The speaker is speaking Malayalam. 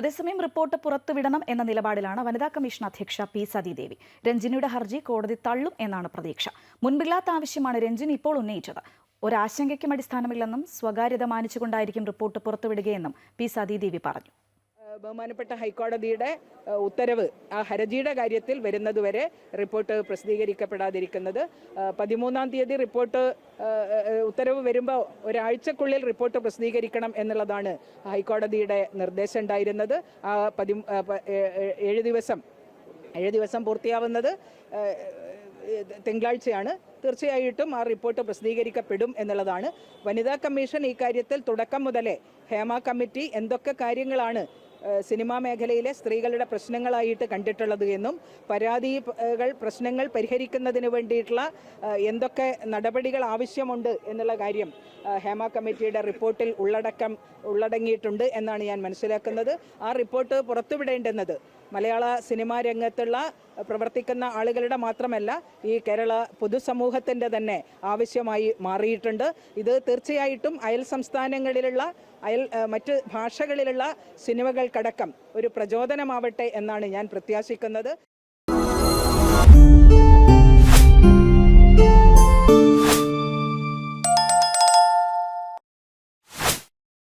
അതേസമയം റിപ്പോർട്ട് പുറത്തുവിടണം എന്ന നിലപാടിലാണ് വനിതാ കമ്മീഷൻ അധ്യക്ഷ പി സതീദേവി. രഞ്ജിനിയുടെ ഹർജി കോടതി തള്ളും എന്നാണ് പ്രതീക്ഷ. മുൻപില്ലാത്ത ആവശ്യമാണ് രഞ്ജിനി ഇപ്പോൾ ഉന്നയിച്ചത്. ഒരാശങ്കയ്ക്കും അടിസ്ഥാനമില്ലെന്നും സ്വകാര്യത മാനിച്ചുകൊണ്ടായിരിക്കും റിപ്പോർട്ട് പുറത്തുവിടുകയെന്നും പി സതീദേവി പറഞ്ഞു. ബഹുമാനപ്പെട്ട ഹൈക്കോടതിയുടെ ഉത്തരവ് ആ ഹർജിയുടെ കാര്യത്തിൽ വരുന്നതുവരെ റിപ്പോർട്ട് പ്രസിദ്ധീകരിക്കപ്പെടാതിരിക്കുന്നത്. പതിമൂന്നാം തീയതി റിപ്പോർട്ട് ഉത്തരവ് വരുമ്പോൾ ഒരാഴ്ചക്കുള്ളിൽ റിപ്പോർട്ട് പ്രസിദ്ധീകരിക്കണം എന്നുള്ളതാണ് ഹൈക്കോടതിയുടെ നിർദ്ദേശം ഉണ്ടായിരുന്നത്. ആ പതി ഏഴ് ദിവസം ഏഴ് ദിവസം പൂർത്തിയാവുന്നത് തിങ്കളാഴ്ചയാണ്. തീർച്ചയായിട്ടും ആ റിപ്പോർട്ട് പ്രസിദ്ധീകരിക്കപ്പെടും എന്നുള്ളതാണ്. വനിതാ കമ്മീഷൻ ഈ കാര്യത്തിൽ തുടക്കം മുതലേ ഹേമ കമ്മിറ്റി എന്തൊക്കെ കാര്യങ്ങളാണ് സിനിമാ മേഖലയിലെ സ്ത്രീകളുടെ പ്രശ്നങ്ങളായിട്ട് കണ്ടിട്ടുള്ളത് എന്നും പരാതികൾ പ്രശ്നങ്ങൾ പരിഹരിക്കുന്നതിന് വേണ്ടിയിട്ടുള്ള എന്തൊക്കെ നടപടികൾ ആവശ്യമുണ്ട് എന്നുള്ള കാര്യം ഹേമ കമ്മിറ്റിയുടെ റിപ്പോർട്ടിൽ ഉള്ളടക്കം ഉള്ളടങ്ങിയിട്ടുണ്ട് എന്നാണ് ഞാൻ മനസ്സിലാക്കുന്നത്. ആ റിപ്പോർട്ട് പുറത്തുവിടേണ്ടുന്നത് മലയാള സിനിമാ രംഗത്തുള്ള പ്രവർത്തിക്കുന്ന ആളുകളുടെ മാത്രമല്ല ഈ കേരള പൊതുസമൂഹത്തിന്റെ തന്നെ ആവശ്യമായി മാറിയിട്ടുണ്ട്. ഇത് തീർച്ചയായിട്ടും അയൽ സംസ്ഥാനങ്ങളിലുള്ള അയൽ മറ്റ് ഭാഷകളിലുള്ള കടക്കം ഒരു പ്രചോദനമാവട്ടെ എന്നാണ് ഞാൻ പ്രത്യാശിക്കുന്നത്.